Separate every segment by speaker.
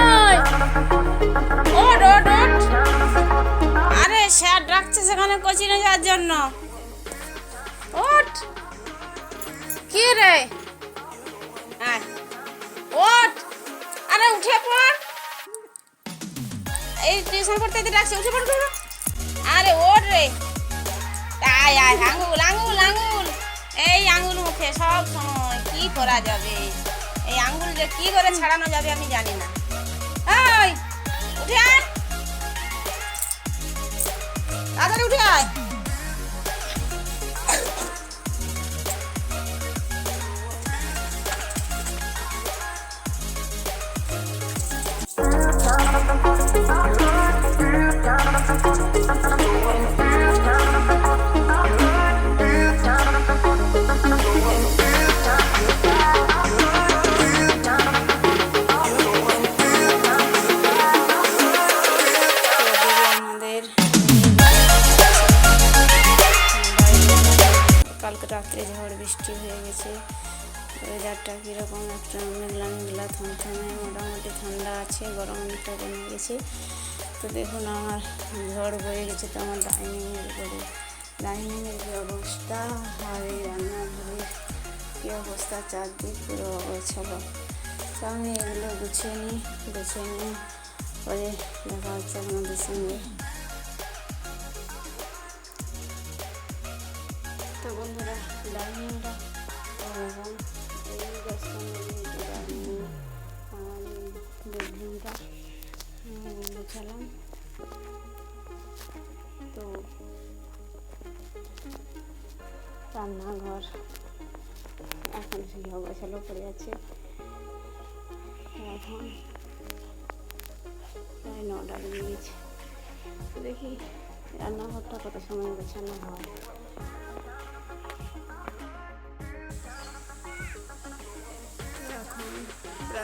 Speaker 1: এই, ওঠ ওঠ ওঠ। আরে স্যার ডাকছে সেখানে কোচিংয়ে যাওয়ার জন্য। ওঠ। কি রে? ওঠ। আরে উঠে পড়। এই টিউশন পড়তে ডাকছে উঠে পড় আরে ওঠ রে। আয় আয় আঙুল আঙুল আঙুল এই আঙুল মুখে সব সময়। কি করা যাবে? আঙুল যে কি করে ছাড়ানো যাবে আমি জানি না। এই, উঠে আয়। তাড়াতাড়ি উঠে আয়। কালকে রাত্রে ঝড় বৃষ্টি হয়ে গেছে। ওয়েদারটা কীরকম একটা মেঘলা মেঘলা থমথমে, মোটামুটি ঠান্ডা আছে গরম অনেকটা কমে গেছে। তো দেখুন, আমার ঝড় বয়ে গেছে তো আমার ডাইনিংয়ের উপরে। ডাইনিংয়ের কী অবস্থা? আর এই রান্নাঘরের কী অবস্থা? চারদিক পুরো অগোছালো। তো আমি এগুলো গুছিয়ে নিই, গুছিয়ে নিয়ে পরে দেখা হচ্ছে আপনাদের সঙ্গে। তো বন্ধুরা ডাইনিংটা এরকম এই বেডরুমটা গুছালাম তো রান্নাঘর এখন সেই অগোছালো পড়ে আছে এখন প্রায় নটা বেজে গেছে দেখি রান্নাঘরটা কত সময় গোছানো হয়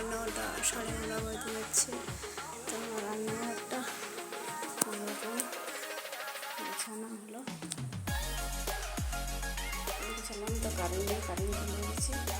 Speaker 1: প্রায় নটা, সাড়ে নটা বাজে যাচ্ছে। তো আমার রান্নাঘরটা এরকম বিছানো হলো। গোছালাম তো কারেন্ট কারেন্ট চলে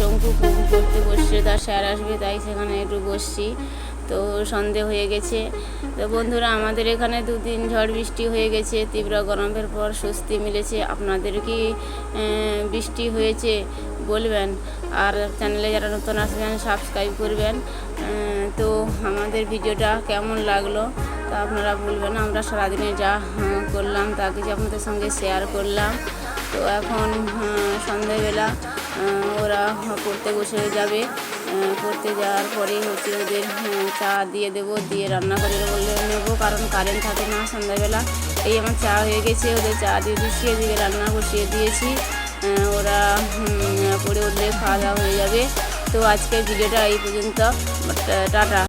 Speaker 1: শঙ্কু পুকুর করতে বসছে, তার স্যার আসবে, তাই সেখানে একটু বসছি। তো সন্ধে হয়ে গেছে। তো বন্ধুরা, আমাদের এখানে দুদিন ঝড় বৃষ্টি হয়ে গেছে, তীব্র গরমের পর স্বস্তি মিলেছে। আপনাদের কি বৃষ্টি হয়েছে বলবেন? আর চ্যানেলে যারা নতুন আসবেন সাবস্ক্রাইব করবেন। তো আমাদের ভিডিওটা কেমন লাগল তা আপনারা বলবেন। আমরা সারাদিনে যা করলাম, তা কিছু আপনাদের সঙ্গে শেয়ার করলাম। তো এখন সন্ধেবেলা। ওরা পড়তে বসে যাবে। পড়তে যাওয়ার পরে হচ্ছে ওদের চা দিয়ে দেবো, দিয়ে রান্না করে বললে নেব, কারণ কারেন্ট থাকে না সন্ধ্যাবেলা। এই আমার চা হয়ে গেছে, ওদের চা দিয়ে দিচ্ছে, এদিকে রান্না বসিয়ে দিয়েছি। ওরা পড়ে উঠলে খাওয়া দাওয়া হয়ে যাবে। তো আজকের ভিডিওটা এই পর্যন্ত। টাটা